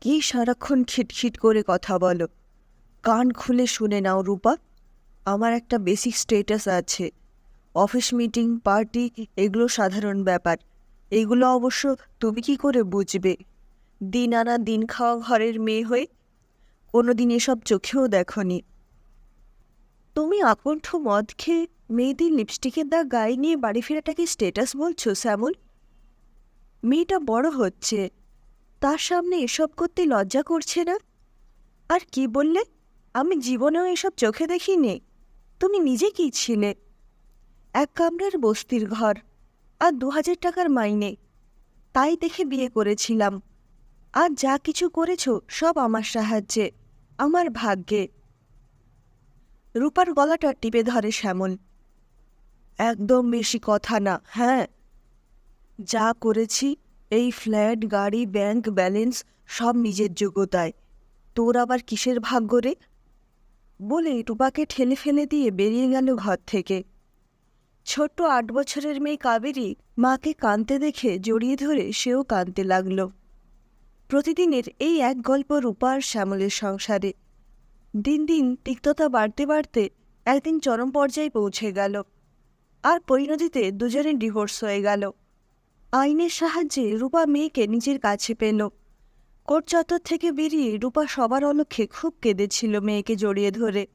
কি সারাক্ষণ খিটখিট করে কথা বলো। কান খুলে শুনে নাও, রূপা। আমার একটা বেসিক স্টেটাস আছে। অফিস মিটিং পার্টি এগুলো সাধারণ ব্যাপার। এগুলো অবশ্য তুমি কি করে বুঝবে? দিন আনা দিন খাওয়া ঘরের মেয়ে হয়ে কোনো দিন এসব চোখেও দেখনি। তুমি আকণ্ঠ মদ খেয়ে মেয়েদের লিপস্টিকের দাগ গায়ে নিয়ে বাড়ি ফেরাটাকে স্টেটাস বলছো, শ্যামল? মেয়েটা বড় হচ্ছে। তার সামনে এসব করতে লজ্জা করছে না? আর কি বললে? আমি জীবনেও এসব চোখে দেখিনি। তুমি নিজে কি ছিলে? এক কামরার বস্তির ঘর আর দু হাজার টাকার মাইনে। তাই দেখে বিয়ে করেছিলাম। আর যা কিছু করেছ সব আমার সাহায্যে, আমার ভাগ্যে। রূপার গলাটা টিপে ধরে শ্যামল। একদম বেশি কথা না হ্যাঁ? যা করেছি এই ফ্ল্যাট, গাড়ি, ব্যাংক ব্যালেন্স সব নিজের যোগ্যতায়। তোর আবার কিসের ভাগ্য রে? বলে রূপাকে ঠেলে ফেলে দিয়ে বেরিয়ে গেল ঘর থেকে। ছোট্ট আট বছরের মেয়ে কাবেরী মাকে কাঁদতে দেখে জড়িয়ে ধরে সেও কাঁদতে লাগল। প্রতিদিনের এই এক গল্প রূপার শ্যামলের সংসারে। দিন দিন তিক্ততা বাড়তে বাড়তে একদিন চরম পর্যায়ে পৌঁছে গেল। আর পরিণতিতে দুজনের ডিভোর্স হয়ে গেল। আইনের সাহায্যে রূপা মেয়েকে নিজের কাছে পেল। কোর্ট চত্বর থেকে বেরিয়ে রূপা সবার অলক্ষে খুব কেঁদেছিল মেয়েকে জড়িয়ে ধরে।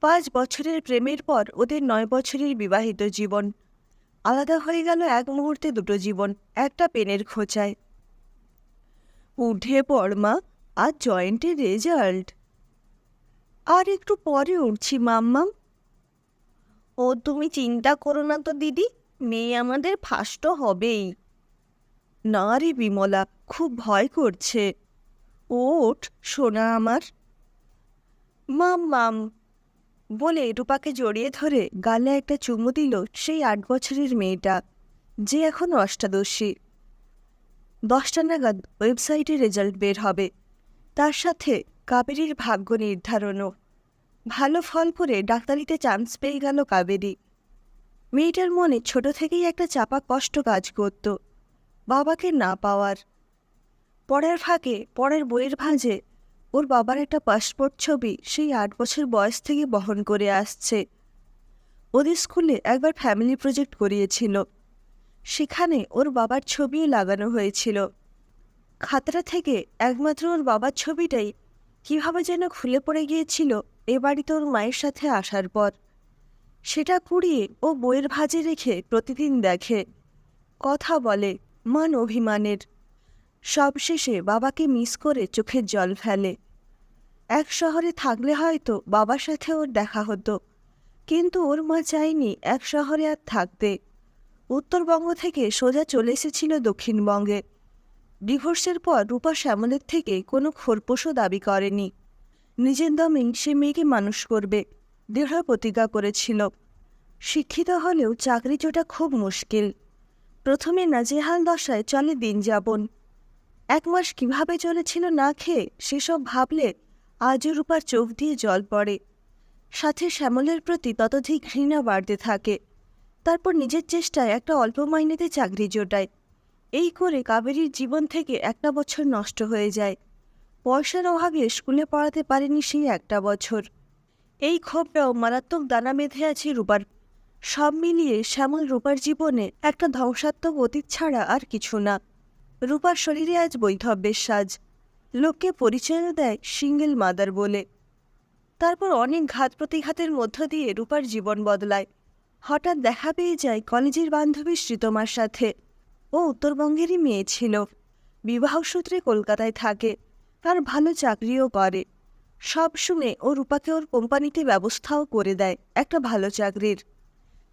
পাঁচ বছরের প্রেমের পর ওদের নয় বছরের বিবাহিত জীবন। আলাদা হয়ে গেল এক মুহূর্তে দুটো জীবন, একটা পেনের খোঁচায়। উঠে পড় মা, আর জয়েন্টের রেজাল্ট। আর একটু পরে উঠছি মাম্মাম ও তুমি চিন্তা করো না তো দিদি, মেয়ে আমাদের ফার্স্ট হবেই। না রে বিমলা খুব ভয় করছে। ওঠ, সোনা আমার। মাম মাম, বলে রূপাকে জড়িয়ে ধরে গালে একটা চুমু দিল সেই আট বছরের মেয়েটা, যে এখন অষ্টাদশী। দশটা নাগাদ ওয়েবসাইটে রেজাল্ট বের হবে। তার সাথে কাবেরীর ভাগ্য নির্ধারণও। ভালো ফল করে ডাক্তারিতে চান্স পেয়ে গেল কাবেরী। মেয়েটার মনে ছোট থেকেই একটা চাপা কষ্ট কাজ করত। বাবাকে না পাওয়ার। পরের ফাঁকে, পরের বইয়ের ভাঁজে ওর বাবার একটা পাসপোর্ট ছবি সেই আট বছর বয়স থেকে বহন করে আসছে। ওদের স্কুলে একবার ফ্যামিলি প্রজেক্ট করিয়েছিল। সেখানে ওর বাবার ছবিও লাগানো হয়েছিল। খাতরা থেকে একমাত্র ওর বাবার ছবিটাই কীভাবে যেন খুলে পড়ে গিয়েছিল এ বাড়িতে ওর মায়ের সাথে আসার পর। সেটা কুড়িয়ে ও বইয়ের ভাজে রেখে প্রতিদিন দেখে, কথা বলে মান অভিমানের। সবশেষে বাবাকে মিস করে চোখের জল ফেলে। এক শহরে থাকলে হয়তো বাবার সাথে ওর দেখা হতো, কিন্তু ওর মা চায়নি এক শহরে আর থাকতে। উত্তরবঙ্গ থেকে সোজা চলে এসেছিল দক্ষিণবঙ্গে। ডিভোর্সের পর রূপা শ্যামলের থেকে কোনো খোরপোশও দাবি করেনি। নিজের দমেই সে মেয়েকে মানুষ করবে দৃঢ় প্রতিজ্ঞা করেছিল। শিক্ষিত হলেও চাকরি জোটা খুব মুশকিল। প্রথমে নাজেহাল দশায় চলে দিন যাপন। এক মাস কীভাবে চলেছিল না খেয়ে সেসব ভাবলে আজও রূপার চোখ দিয়ে জল পড়ে। সাথে শ্যামলের প্রতি ততধিক ঘৃণা বাড়তে থাকে। তারপর নিজের চেষ্টায় একটা অল্প মাইনেতে চাকরি জোটায়। এই করে কাবেরীর জীবন থেকে একটা বছর নষ্ট হয়ে যায়। পয়সার অভাবে স্কুলে পড়াতে পারেনি সেই একটা বছর। এই ক্ষোভটাও মারাত্মক দানা বেঁধে আছে রূপার সব মিলিয়ে শ্যামল রূপার জীবনে একটা ধ্বংসাত্মক অতীত ছাড়া আর কিছু না। রূপার শরীরে আজ বৈধব্যের সাজ। লোককে পরিচয়ও দেয় সিঙ্গেল মাদার বলে। তারপর অনেক ঘাত প্রতিঘাতের মধ্য দিয়ে রূপার জীবন বদলায়। হঠাৎ দেখা পেয়ে যায় কলেজের বান্ধবী শ্রীতমার সাথে। ও উত্তরবঙ্গেরই মেয়ে ছিল। বিবাহসূত্রে কলকাতায় থাকে। তার ভালো চাকরিও করে। সব শুনে ও রূপাকে ওর কোম্পানিতে ব্যবস্থাও করে দেয় একটা ভালো চাকরির।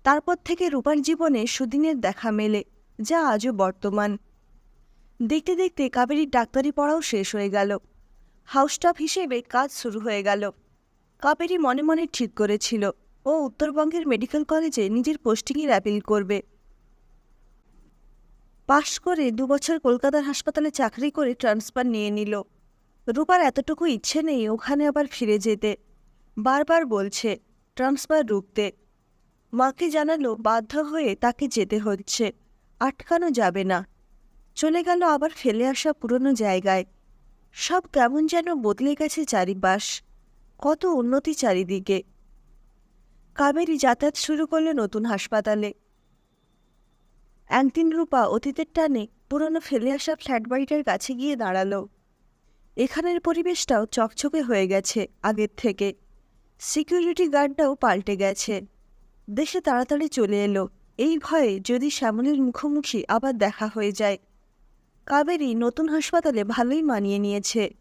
তারপর থেকে রূপার জীবনে সুদিনের দেখা মেলে, যা আজও বর্তমান। দেখতে দেখতে কাবেরীর ডাক্তারি পড়াও শেষ হয়ে গেল। হাউসস্টাফ হিসেবে কাজ শুরু হয়ে গেল। কাবেরী মনে মনে ঠিক করেছিল, ও উত্তরবঙ্গের মেডিকেল কলেজে নিজের পোস্টিংয়ের অ্যাপিল করবে। পাশ করে দুবছর কলকাতার হাসপাতালে চাকরি করে ট্রান্সফার নিয়ে নিল। রূপার এতটুকু ইচ্ছে নেই ওখানে আবার ফিরে যেতে। বারবার বলছে ট্রান্সফার রুখতে। মাকে জানালো বাধ্য হয়ে তাকে যেতে হচ্ছে। আটকানো যাবে না। চলে গেল আবার ফেলে আসা পুরনো জায়গায়। সব কেমন যেন বদলে গেছে চারিপাশ। কত উন্নতি চারিদিকে। কাবেরী যাতায়াত শুরু করল নতুন হাসপাতালে। একদিন রূপা অতীতের টানে পুরনো ফেলে আসা ফ্ল্যাট বাড়িটার কাছে গিয়ে দাঁড়াল। এখানের পরিবেশটাও চকচকে হয়ে গেছে আগের থেকে। সিকিউরিটি গার্ডটাও পাল্টে গেছে। দেশে তাড়াতাড়ি চলে এলো। এই ভয়ে যদি শ্যামলের মুখোমুখি আবার দেখা হয়ে যায়। কাবেরী নতুন হাসপাতালে ভালোই মানিয়ে নিয়েছে।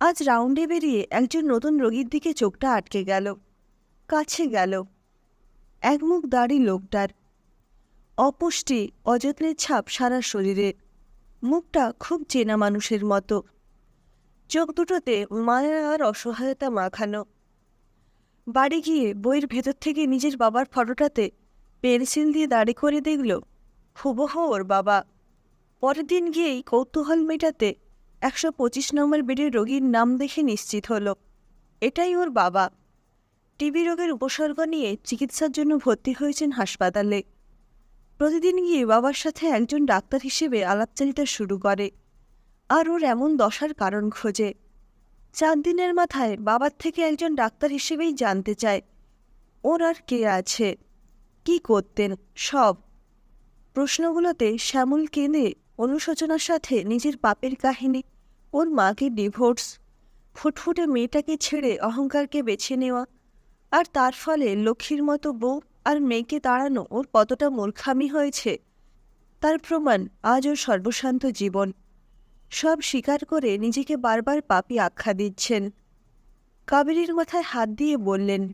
আজ রাউন্ডে বেরিয়ে একজন নতুন রোগীর দিকে চোখটা আটকে গেল। কাছে গেল। এক মুখ দাড়ি লোকটার। অপুষ্টি, অযত্নের ছাপ সারা শরীরে। মুখটা খুব চেনা মানুষের মতো। চোখ দুটোতে মায়া আর অসহায়তা মাখানো। বাড়ি গিয়ে বইয়ের ভেতর থেকে নিজের বাবার ফটোটাতে পেন্সিল দিয়ে দাড়ি করে দেখল, হুবহু ওর বাবা। পরের দিন গিয়েই কৌতূহল মেটাতে একশো পঁচিশ নম্বর বেডের রোগীর নাম দেখে নিশ্চিত হলো, এটাই ওর বাবা। টিবি রোগের উপসর্গ নিয়ে চিকিৎসার জন্য ভর্তি হয়েছেন হাসপাতালে। প্রতিদিন গিয়ে বাবার সাথে একজন ডাক্তার হিসেবে আলাপচারিতা শুরু করে, আর ওর এমন দশার কারণ খোঁজে। চার দিনের মাথায় বাবার থেকে একজন ডাক্তার হিসেবেই জানতে চায়। ওর আর কে আছে? কি করতেন? সব। প্রশ্নগুলোতে শ্যামল কেঁদে অনুশোচনার সাথে নিজের পাপের কাহিনী, ওর মাকে ডিভোর্স, ফুটফুটে মেয়েটাকে ছেড়ে অহংকারকে বেছে নেওয়া, আর তার ফলে লক্ষ্মীর মতো বউ আর মেয়েকে তাড়ানো ওর কতটা মূর্খামি হয়েছে, তার প্রমাণ আজ ওর সর্বশান্ত জীবন। সব স্বীকার করে নিজেকে বারবার পাপি আখ্যা দিচ্ছেন। কাবেরীর মাথায় হাত দিয়ে বললেন,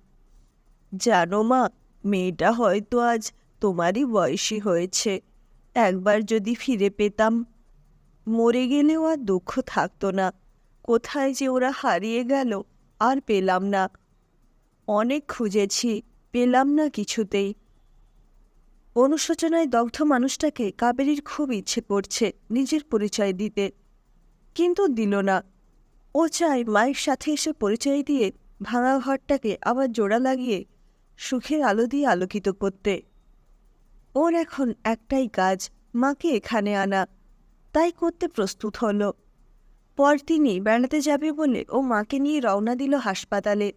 জানো মা, মেয়েটা হয়তো আজ তোমারই বয়সী হয়েছে। একবার যদি ফিরে পেতাম, মরে গেলেও আর দুঃখ থাকতো না। কোথায় যে ওরা হারিয়ে গেল, আর পেলাম না। অনেক খুঁজেছি, পেলাম না কিছুতেই। অনুশোচনায় দগ্ধ মানুষটাকে কাবেরীর খুব ইচ্ছে করছে নিজের পরিচয় দিতে। কিন্তু দিল না। ও চায় মায়ের সাথে এসে পরিচয় দিয়ে ভাঙা ঘরটাকে আবার জোড়া লাগিয়ে সুখের আলো দিয়ে আলোকিত করতে। ওর এখন একটাই কাজ, মাকে এখানে আনা। তাই করতে প্রস্তুত হলো। পরদিনই বেড়াতে যাবে বলে ও মাকে নিয়ে রওনা দিল হাসপাতালে।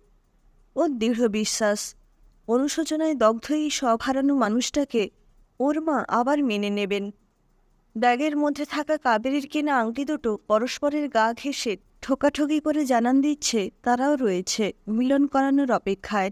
ওর দৃঢ় বিশ্বাস, অনুশোচনায় দগ্ধ এই সব হারানো মানুষটাকে ওর মা আবার মেনে নেবেন। ব্যাগের মধ্যে থাকা কাবেরির কেনা আংটি দুটো পরস্পরের গা ঘেঁষে ঠোকাঠকি করে জানান দিচ্ছে, তারাও রয়েছে। মিলন করানোর অপেক্ষায়